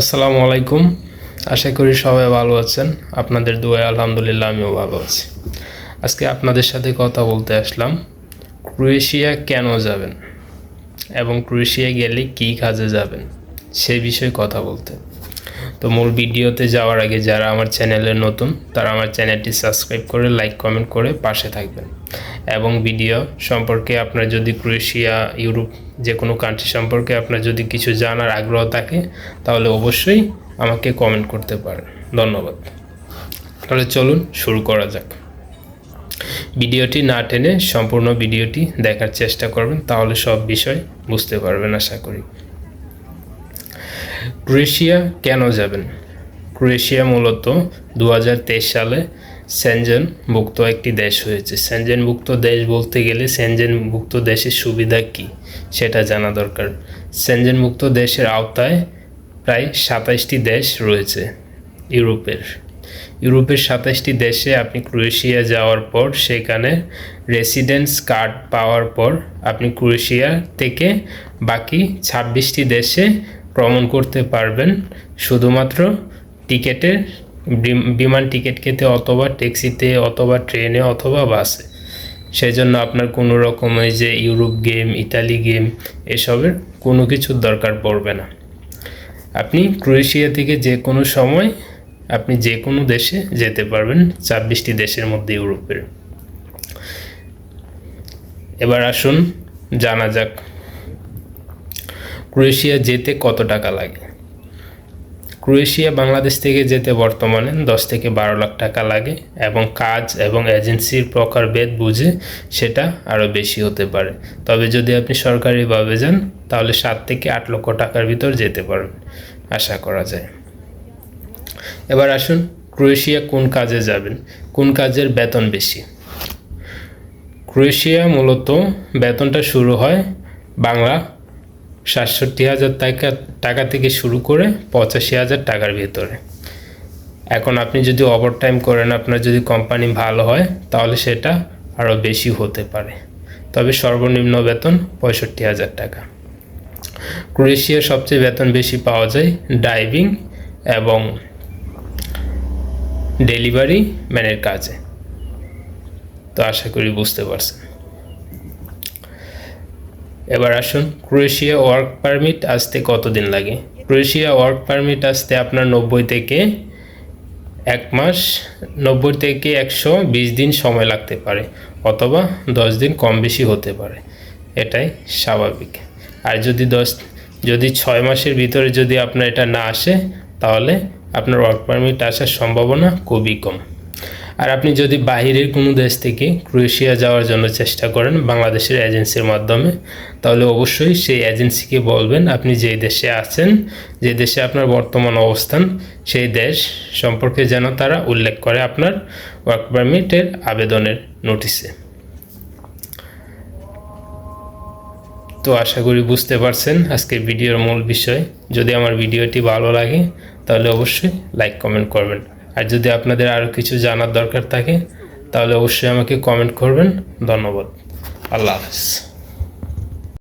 আসসালামু আলাইকুম। আশা করি সবাই ভালো আছেন। আপনাদের দোয়ায় আলহামদুলিল্লাহ আমিও ভালো আছি। আজকে আপনাদের সাথে কথা বলতে আসলাম, ক্রোয়েশিয়া কেন যাবেন এবং ক্রোয়েশিয়া গেলে কী কাজে যাবেন সে বিষয়ে কথা বলতে। তো মূল ভিডিওতে যাওয়ার আগে যারা আমার চ্যানেলে নতুন, তারা আমার চ্যানেলটি সাবস্ক্রাইব করে, লাইক, কমেন্ট করে পাশে থাকবেন। এবং ভিডিও সম্পর্কে আপনার যদি ক্রোয়েশিয়া, ইউরোপ যে কোনো কান্ট্রি সম্পর্কে আপনার যদি কিছু জানার আগ্রহ থাকে, তাহলে অবশ্যই আমাকে কমেন্ট করতে পারেন। ধন্যবাদ। তাহলে চলুন শুরু করা যাক। ভিডিওটি না টেনে সম্পূর্ণ ভিডিওটি দেখার চেষ্টা করবেন, তাহলে সব বিষয় বুঝতে পারবেন আশা করি। ক্রোয়েশিয়া কেন যাবেন? ক্রোয়েশিয়া মূলত দু হাজার তেইশ সালে সেনজেন মুক্ত একটি দেশ হয়েছে। সেনজেন মুক্ত দেশ বলতে গেলে সেনজেন মুক্ত দেশের সুবিধা কী, সেটা জানা দরকার। সেনজেন মুক্ত দেশের আওতায় প্রায় সাতাইশটি দেশ রয়েছে ইউরোপের। ইউরোপের সাতাশটি দেশে আপনি ক্রোয়েশিয়া যাওয়ার পর, সেখানে রেসিডেন্স কার্ড পাওয়ার পর আপনি ক্রোয়েশিয়া থেকে বাকি ছাব্বিশটি দেশে ভ্রমণ করতে পারবেন। শুধুমাত্র টিকেটের বিমান টিকিট কেটে অথবা ট্যাক্সিতে অথবা ট্রেনে অথবা বাসে। সেই জন্য আপনার কোনো রকম যে ইউরোপ গেম, ইতালি গেম এসবের কোনো কিছুর দরকার পড়বে না। আপনি ক্রোয়েশিয়া থেকে যে কোনো সময় আপনি যে কোনো দেশে যেতে পারবেন, ছাব্বিশটি দেশের মধ্যে ইউরোপের। এবার আসুন, জানা যাক ক্রোয়েশিয়া যেতে কত টাকা লাগে। ক্রোয়েশিয়া বাংলাদেশ থেকে যেতে বর্তমানে দশ থেকে বারো লাখ টাকা লাগে এবং কাজ এবং এজেন্সির প্রকার প্রকারভেদ বুঝে সেটা আরও বেশি হতে পারে। তবে যদি আপনি সরকারিভাবে যান, তাহলে সাত থেকে আট লক্ষ টাকার ভিতর যেতে পারবেন, আশা করা যায়। এবার আসুন ক্রোয়েশিয়া কোন কাজে যাবেন? কোন কাজের বেতন বেশি? ক্রোয়েশিয়া মূলত বেতনটা শুরু হয় বাংলা সাতষট্টি হাজার টাকা টাকা থেকে শুরু করে পঁচাশি হাজার টাকার ভিতরে। এখন আপনি যদি ওভার টাইম করেন, আপনার যদি কোম্পানি ভালো হয়, তাহলে সেটা আরও বেশি হতে পারে। তবে সর্বনিম্ন বেতন পঁয়ষট্টি হাজার টাকা। ক্রোয়েশিয়ার সবচেয়ে বেতন বেশি পাওয়া যায় ডাইভিং এবং ডেলিভারি ম্যানের কাজে। তো আশা করি বুঝতে পারছেন। এবার আসুন, ক্রোয়েশিয়া ওয়ার্ক পারমিট আসতে কতদিন লাগে? ক্রোয়েশিয়া ওয়ার্ক পারমিট আসতে আপনার নব্বই থেকে এক মাস, নব্বই থেকে একশো বিশ দিন সময় লাগতে পারে, অথবা দশ দিন কম বেশি হতে পারে। এটাই স্বাভাবিক। আর যদি দশ, যদি ছয় মাসের ভিতরে যদি আপনার এটা না আসে, তাহলে আপনার ওয়ার্ক পারমিট আসার সম্ভাবনা খুবই কম। আর আপনি যদি বাহিরের কোনো দেশ থেকে ক্রোয়েশিয়া যাওয়ার জন্য চেষ্টা করেন বাংলাদেশের এজেন্সির মাধ্যমে, তাহলে অবশ্যই সেই এজেন্সিকে বলবেন আপনি যেই দেশে আছেন, যে দেশে আপনার বর্তমান অবস্থান, সেই দেশ সম্পর্কে যেন তারা উল্লেখ করে আপনার ওয়ার্ক পারমিটের আবেদনের নোটিশে। তো আশা করি বুঝতে পারছেন আজকের ভিডিওর মূল বিষয়। যদি আমার ভিডিওটি ভালো লাগে, তাহলে অবশ্যই লাইক, কমেন্ট করবেন। আর যদি আপনাদের আরও কিছু জানার দরকার থাকে, তাহলে অবশ্যই আমাকে কমেন্ট করবেন। ধন্যবাদ। আল্লাহ হাফেজ।